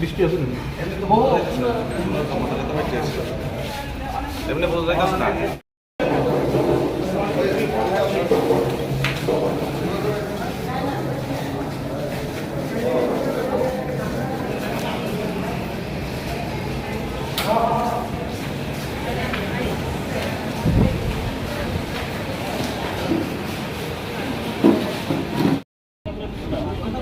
বৃষ্টি আছে এমনি বোঝা যাইতেছে না।